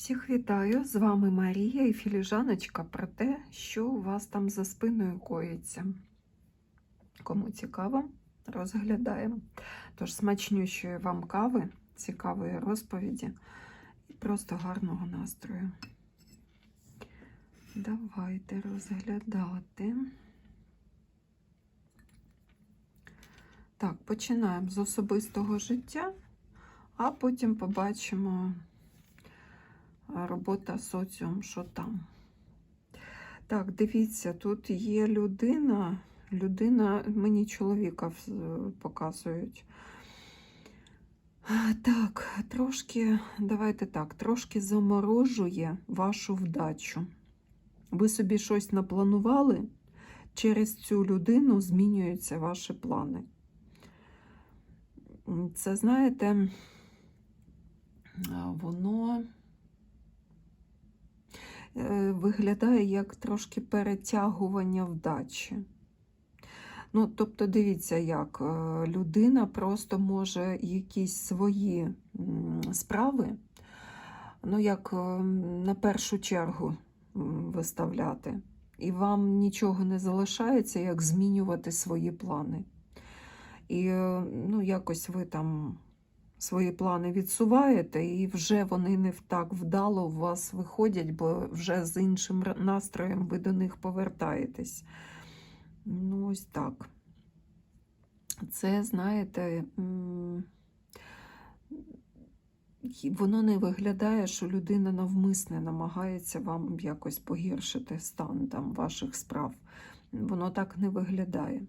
Всіх вітаю! З вами Марія і філіжаночка про те, що у вас там за спиною коїться. Кому цікаво, розглядаємо. Тож смачнющої вам кави, цікавої розповіді і просто гарного настрою. Давайте розглядати. Так, починаємо з особистого життя, а потім побачимо робота соціум, що там. Так, дивіться, тут є людина, людина, мені чоловіка показують. Так, трошки, давайте так, трошки заморожує вашу вдачу. Ви собі щось напланували, через цю людину змінюються ваші плани. Це, знаєте, воно виглядає як трошки перетягування вдачі. Ну, тобто, дивіться, як е, людина просто може якісь свої справи, ну, як е, на першу чергу виставляти. І вам нічого не залишається, як змінювати свої плани. І е, ну, якось ви там свої плани відсуваєте, і вже вони не так вдало у вас виходять, бо вже з іншим настроєм ви до них повертаєтесь. Ну, ось так. Це, знаєте, воно не виглядає, що людина навмисне намагається вам якось погіршити стан там, ваших справ. Воно так не виглядає.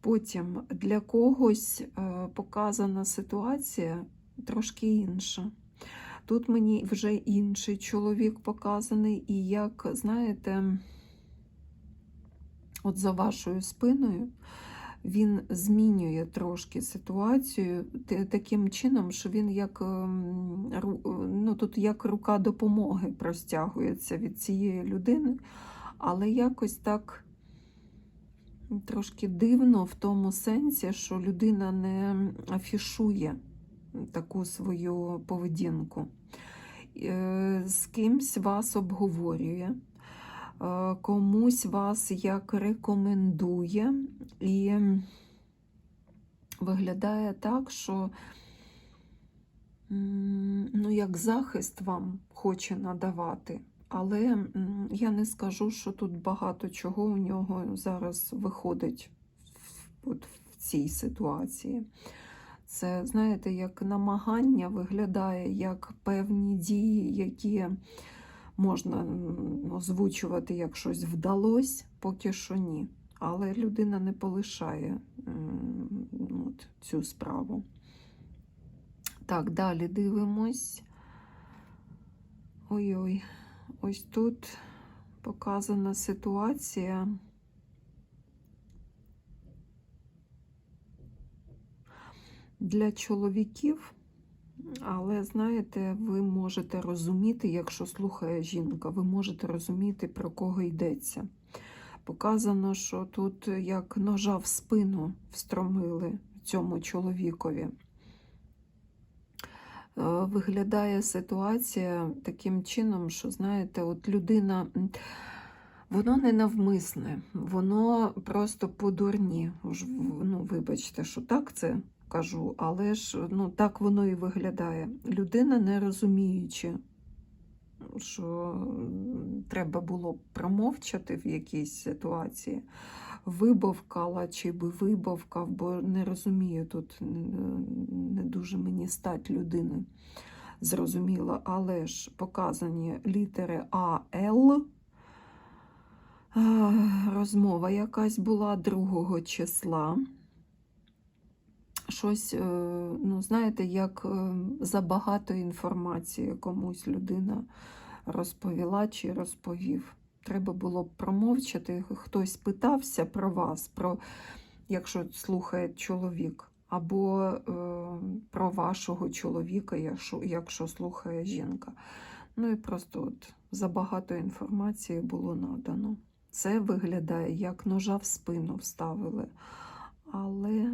Потім для когось е, показана ситуація трошки інша. Тут мені вже інший чоловік показаний, і як, знаєте, от за вашою спиною він змінює трошки ситуацію таким чином, що він як, ем, ну, тут як рука допомоги простягується від цієї людини, але якось так трошки дивно в тому сенсі, що людина не афішує таку свою поведінку. Е, З кимсь вас обговорює, е, комусь вас як рекомендує, і виглядає так, що ну, як захист вам хоче надавати. Але я не скажу, що тут багато чого у нього зараз виходить от в цій ситуації. Це, знаєте, як намагання виглядає як певні дії, які можна озвучувати, як щось вдалося, поки що ні. Але людина не полишає от, цю справу. Так, далі дивимось. Ой-ой. Ось тут показана ситуація. Для чоловіків, але знаєте, ви можете розуміти, якщо слухає жінка, ви можете розуміти, про кого йдеться. Показано, що тут як ножа в спину встромили цьому чоловікові. Е, Виглядає ситуація таким чином, що, знаєте, от людина, воно не навмисне, воно просто по дурні. Уж, Ну, вибачте, що так це кажу, але ж ну, так воно і виглядає. Людина не розуміючи, що треба було промовчати в якійсь ситуації, вибовкала чи би вибовкав, бо не розумію тут не дуже мені стать людини. Зрозуміло, але ж показані літери А, Л. Розмова якась була 2 числа. Щось, е, ну, знаєте, як е, забагато інформації комусь людина розповіла чи розповів. Треба було б промовчати. Хтось питався про вас, про, якщо слухає чоловік, або е, про вашого чоловіка, якщо, якщо слухає жінка. Ну і просто от забагато інформації було надано. Це виглядає, як ножа в спину вставили. Але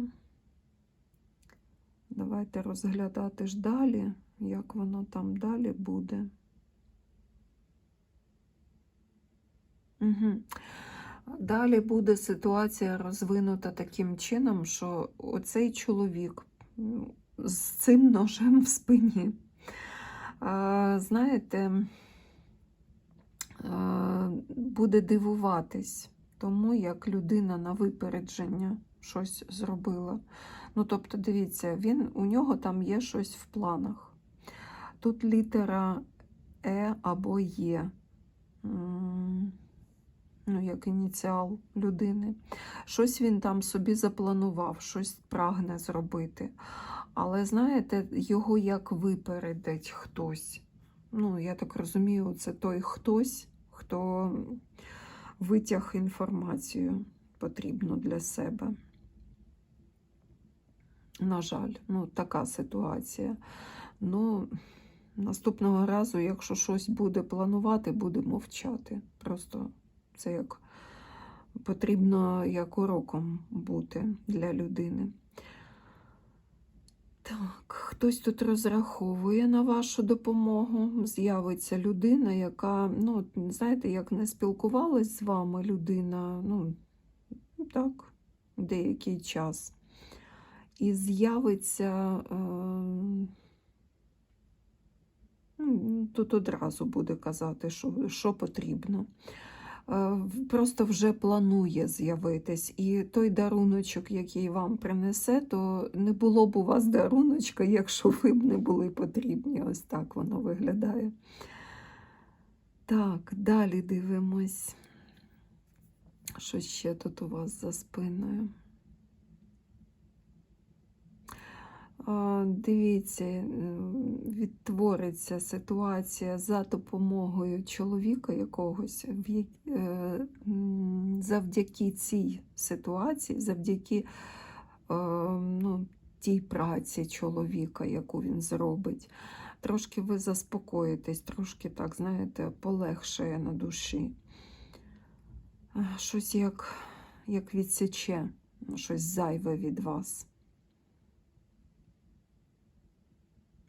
давайте розглядати ж далі, як воно там далі буде. Угу. Далі буде ситуація розвинута таким чином, що оцей чоловік з цим ножем в спині. Знаєте, буде дивуватись тому, як людина на випередження щось зробила. Ну, тобто, дивіться, він, у нього там є щось в планах. Тут літера Е або Є. Ну, як ініціал людини. Щось він там собі запланував, щось прагне зробити. Але знаєте, його як випередить хтось. Ну, я так розумію, це той хтось, хто витяг інформацію потрібну для себе. На жаль, ну, така ситуація. Ну, наступного разу, якщо щось буде планувати, буде мовчати. Просто це як потрібно як уроком бути для людини. Так, хтось тут розраховує на вашу допомогу. З'явиться людина, яка, ну, знаєте, як не спілкувалась з вами людина, ну, так, деякий час. І з'явиться, е, ну, тут одразу буде казати, що, що потрібно. Е, Просто вже планує з'явитись. І той даруночок, який вам принесе, то не було б у вас даруночка, якщо ви б не були потрібні. Ось так воно виглядає. Так, далі дивимось. Що ще тут у вас за спиною? А, Дивіться, е, відтвориться ситуація за допомогою чоловіка якогось, е, завдяки цій ситуації, завдяки е, ну, тій праці чоловіка, яку він зробить. Трошки ви заспокоїтесь, трошки так, знаєте, полегшає на душі. Щось як, як відсіче, щось зайве від вас.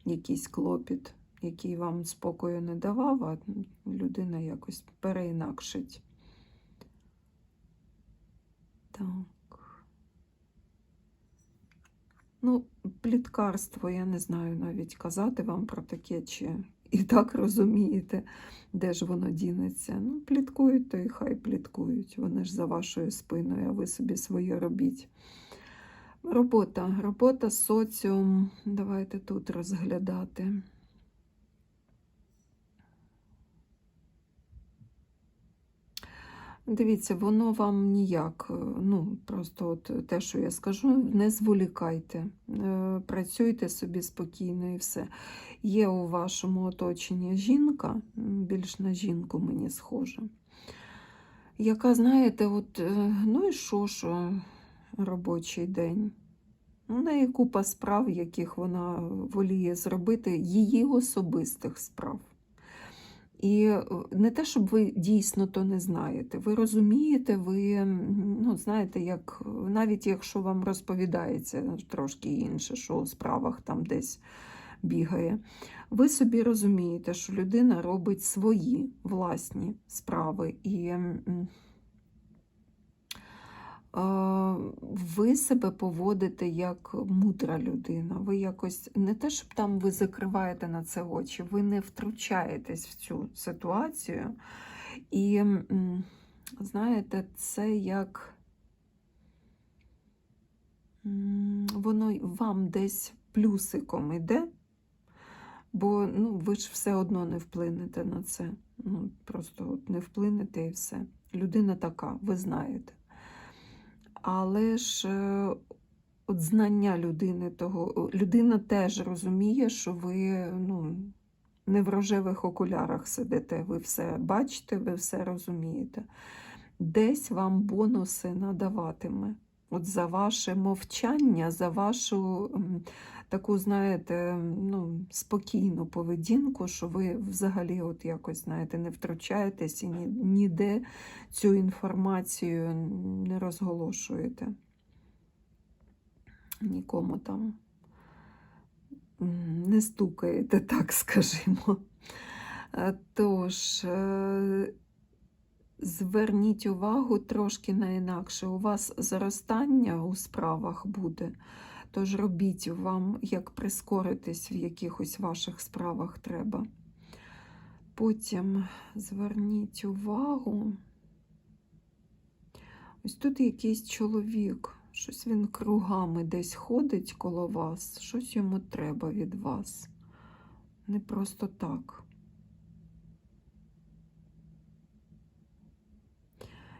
Якийсь клопіт, який вам спокою не давав, а людина якось переінакшить. Так. Ну, пліткарство, я не знаю навіть казати вам про таке, чи і так розумієте, де ж воно дінеться. Ну, пліткують, то і хай пліткують. Вони ж за вашою спиною, а ви собі своє робіть. Робота. Робота соціум. Давайте тут розглядати. Дивіться, воно вам ніяк, е, ну, просто от те, що я скажу, не зволікайте. Е, Працюйте собі спокійно і все. Є у вашому оточенні жінка, більш на жінку мені схожа, яка, знаєте, от, е, ну і що, що робочий день. У неї купа справ, яких вона воліє зробити, її особистих справ. І е, не те, щоб ви дійсно то не знаєте. Ви розумієте, ви ну, знаєте, як навіть якщо вам розповідається трошки інше, що у справах там десь бігає, ви собі розумієте, що людина робить свої власні справи. І ви себе поводите як мудра людина. Ви якось не те, щоб там ви закриваєте на це очі, ви не втручаєтесь в цю ситуацію. І знаєте, це як воно вам десь плюсиком іде, бо ну, ви ж все одно не вплинете на це. Ну, Просто от не вплинете і все. Людина така, ви знаєте. Але ж е, от знання людини того, людина теж розуміє, що ви ну, не в рожевих окулярах сидите, ви все бачите, ви все розумієте. Десь вам бонуси надаватиме. От за ваше мовчання, за вашу таку, знаєте, ну, спокійну поведінку, що ви взагалі от якось, знаєте, не втручаєтесь і ні- ніде цю інформацію не розголошуєте. Нікому там не стукаєте, так скажімо. Е, Тож, е, зверніть увагу трошки на інакше. У вас зростання у справах буде, тож робіть вам, як прискоритись в якихось ваших справах треба. Потім зверніть увагу. Ось тут якийсь чоловік, щось він кругами десь ходить коло вас, щось йому треба від вас. Не просто так.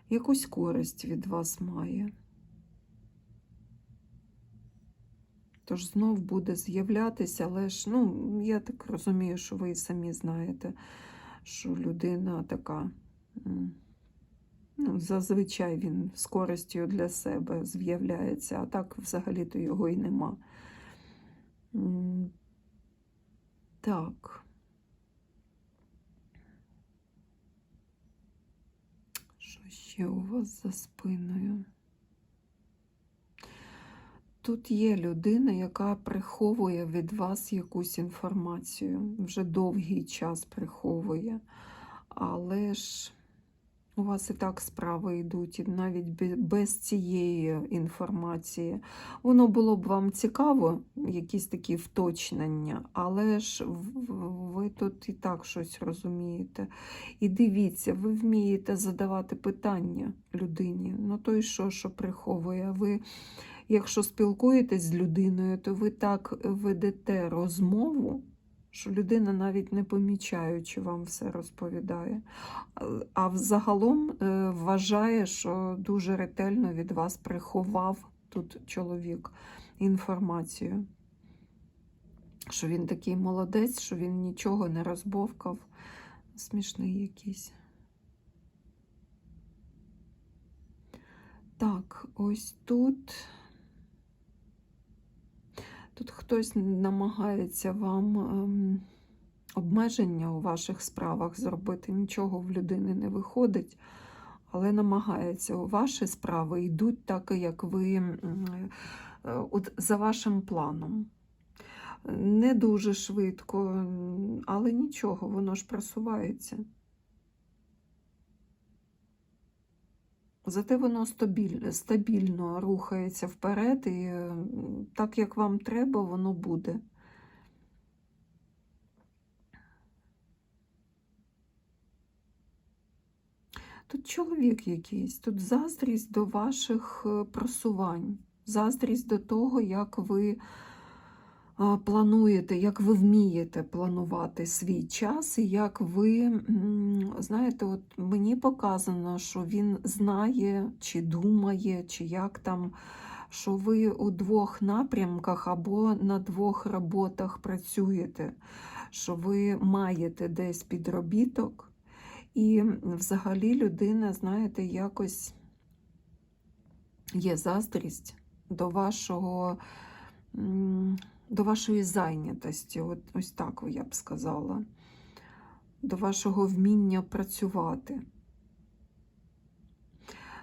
Якусь користь від вас має. Тож знов буде з'являтися, але ж, ну, я так розумію, що ви самі знаєте, що людина така, ну, зазвичай він з користю для себе з'являється, а так взагалі-то його і нема. Так. Що ще у вас за спиною? Тут є людина, яка приховує від вас якусь інформацію, вже довгий час приховує, але ж у вас і так справи йдуть, навіть без цієї інформації. Воно було б вам цікаво, якісь такі вточнення, але ж ви тут і так щось розумієте. І дивіться, ви вмієте задавати питання людині. Ну то й що, що приховує? Ви якщо спілкуєтесь з людиною, то ви так ведете розмову, що людина навіть не помічаючи вам все розповідає. А- взагалом е, вважає, що дуже ретельно від вас приховав тут чоловік інформацію. Що він такий молодець, що він нічого не розбовкав. Смішний якийсь. Так, ось тут. Тут хтось намагається вам ем, обмеження у ваших справах зробити. Нічого в людини не виходить, але намагається. Ваші справи йдуть так, як ви е, от за вашим планом. Не дуже швидко, але нічого, воно ж просувається. Зате воно стабільно, стабільно рухається вперед, і так як вам треба, воно буде. Тут чоловік якийсь, тут заздрість до ваших е, просувань, заздрість до того, як ви плануєте, як ви вмієте планувати свій час, і як ви, знаєте, от мені показано, що він знає, чи думає, чи як там, що ви у двох напрямках або на двох роботах працюєте, що ви маєте десь підробіток, і взагалі людина, знаєте, якось є заздрість до вашого. До вашої зайнятості, от, ось так я б сказала, до вашого вміння працювати.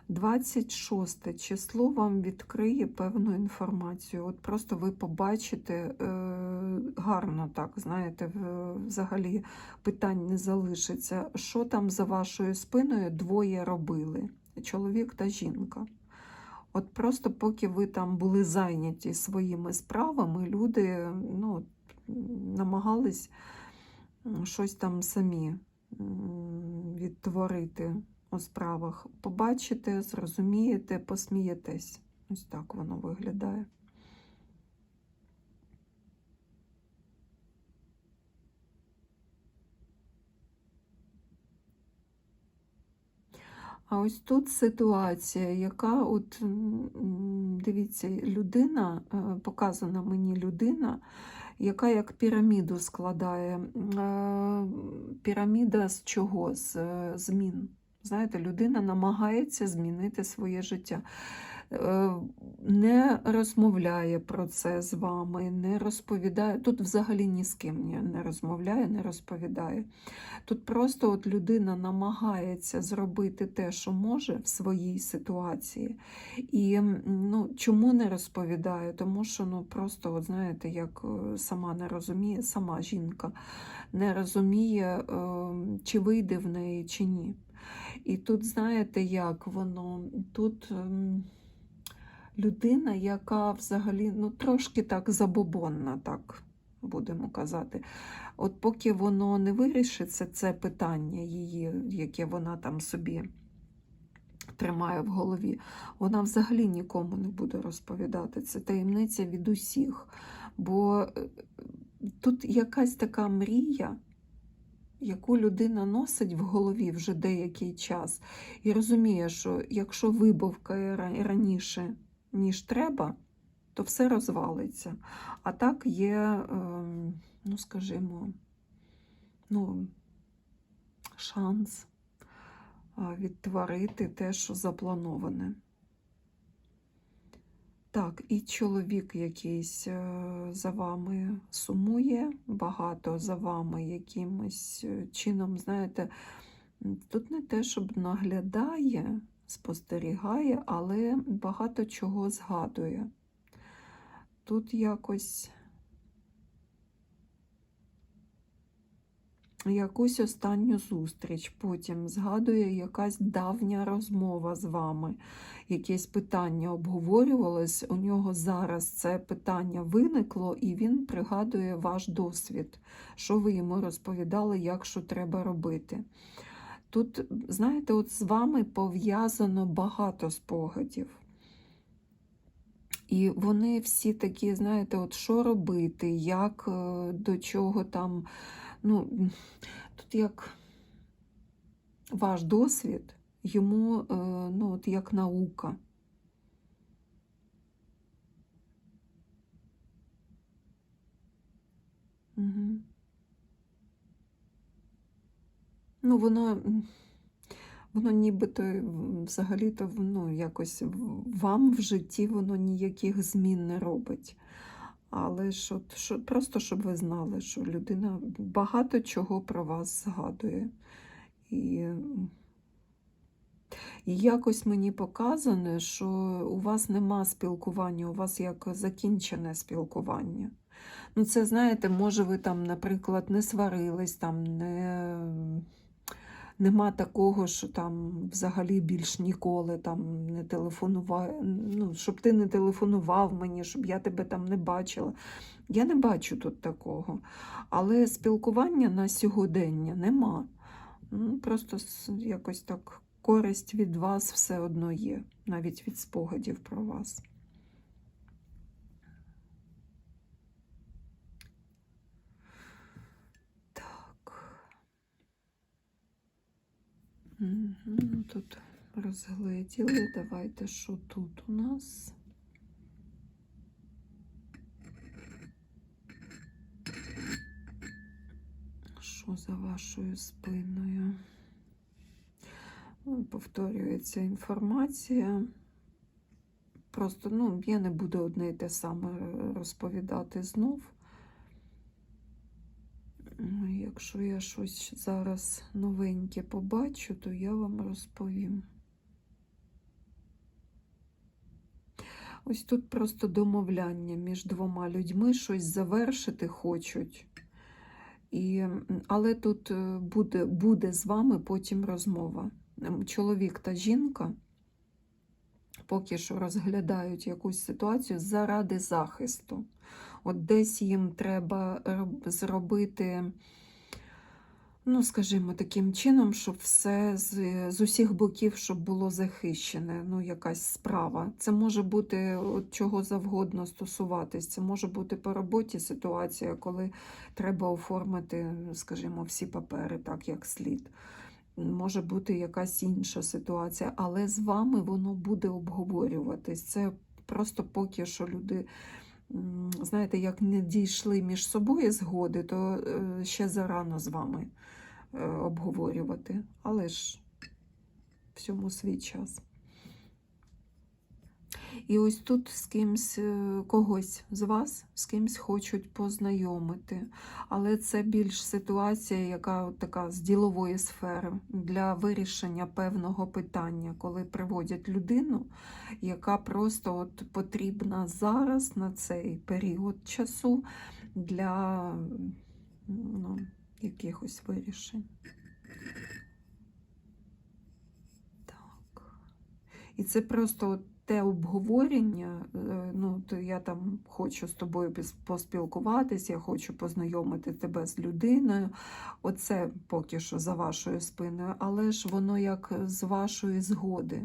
26 число вам відкриє певну інформацію. От просто ви побачите е, гарно так, знаєте, взагалі питань не залишиться. Що там за вашою спиною двоє робили: чоловік та жінка. От просто поки ви там були зайняті своїми справами, люди ну, намагались щось там самі відтворити у справах. Побачите, зрозумієте, посмієтесь. Ось так воно виглядає. А ось тут ситуація, яка, от дивіться, людина, е, показана мені людина, яка як піраміду складає. Е, Піраміда з чого? З е, змін. Знаєте, людина намагається змінити своє життя. Е, Не розмовляє про це з вами, не розповідає. Тут взагалі ні з ким не розмовляє, не розповідає. Тут просто от людина намагається зробити те, що може в своїй ситуації. І ну, чому не розповідає? Тому що ну, просто, от, знаєте, як е, сама не розуміє, сама жінка не розуміє, е, чи вийде в неї, чи ні. І тут, знаєте, як воно? Тут людина, яка взагалі ну, трошки так забобонна, так будемо казати. От поки воно не вирішиться, це питання її, яке вона там собі тримає в голові, вона взагалі нікому не буде розповідати. Це таємниця від усіх. Бо е, тут якась така мрія, яку людина носить в голові вже деякий час, і розуміє, що якщо вибавкає раніше, ніж треба, то все розвалиться. А так є, ем, ну скажімо, ну, шанс відтворити те, що заплановане. Так, і чоловік якийсь е, за вами сумує, багато за вами якимось е, чином, знаєте, тут не те, щоб наглядає, спостерігає, але багато чого згадує. Тут якось якусь останню зустріч, потім згадує якась давня розмова з вами, якесь питання обговорювалось, у нього зараз це питання виникло, і він пригадує ваш досвід, що ви йому розповідали, як що треба робити. Тут, знаєте, от з вами пов'язано багато спогадів. І вони всі такі, знаєте, от що робити, як е, до чого там. Ну, тут як ваш досвід, йому е, ну, от як наука. Угу. Ну, воно, воно нібито взагалі-то ну, якось вам в житті воно ніяких змін не робить. Але от, що, просто щоб ви знали, що людина багато чого про вас згадує. І, і якось мені показане, що у вас нема спілкування, у вас як закінчене спілкування. Ну, це, знаєте, може, ви там, наприклад, не сварились, там не. Нема такого, що там взагалі більш ніколи там не телефонував, ну, щоб ти не телефонував мені, щоб я тебе там не бачила. Я не бачу тут такого. Але спілкування на сьогодення нема. Ну, Просто якось так користь від вас все одно є, навіть від спогадів про вас. Ну, Тут розгледіли. Давайте, що тут у нас? Що за вашою спиною? Повторюється інформація. Просто, ну, я не буду одне й те саме розповідати знов. Якщо я щось зараз новеньке побачу, то я вам розповім. Ось тут просто домовляння між двома людьми, щось завершити хочуть. І, але тут е, буде, буде з вами потім розмова. Чоловік та жінка поки що розглядають якусь ситуацію заради захисту. От десь їм треба зробити, ну, скажімо, таким чином, щоб все з, з усіх боків щоб було захищене, ну, якась справа. Це може бути от чого завгодно стосуватись. Це може бути по роботі ситуація, коли треба оформити, скажімо, всі папери так, як слід. Може бути якась інша ситуація, але з вами воно буде обговорюватись. Це просто поки що люди, знаєте, як не дійшли між собою згоди, то е, ще зарано з вами е, обговорювати. Але ж всьому свій час. І ось тут з кимсь, е, когось з вас з кимсь хочуть познайомити. Але це більш ситуація, яка така з ділової сфери для вирішення певного питання, коли приводять людину, яка просто от потрібна зараз на цей період часу для ну, якихось вирішень. І це просто от те обговорення. е, Ну, то я там хочу з тобою поспілкуватись, я хочу познайомити тебе з людиною. Оце поки що за вашою спиною, але ж воно як з вашої згоди.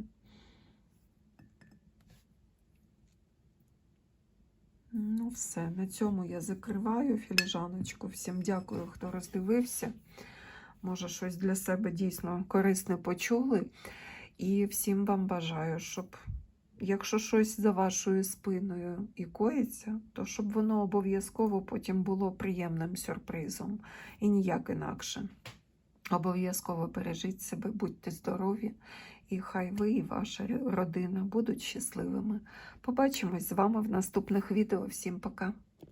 Ну, все, на цьому я закриваю філіжаночку. Всім дякую, хто роздивився. Може, щось для себе дійсно корисне почули. І всім вам бажаю, щоб, якщо щось за вашою спиною і коїться, то щоб воно обов'язково потім було приємним сюрпризом і ніяк інакше. Обов'язково бережіть себе, будьте здорові, і хай ви і ваша родина будуть щасливими. Побачимось з вами в наступних відео. Всім пока!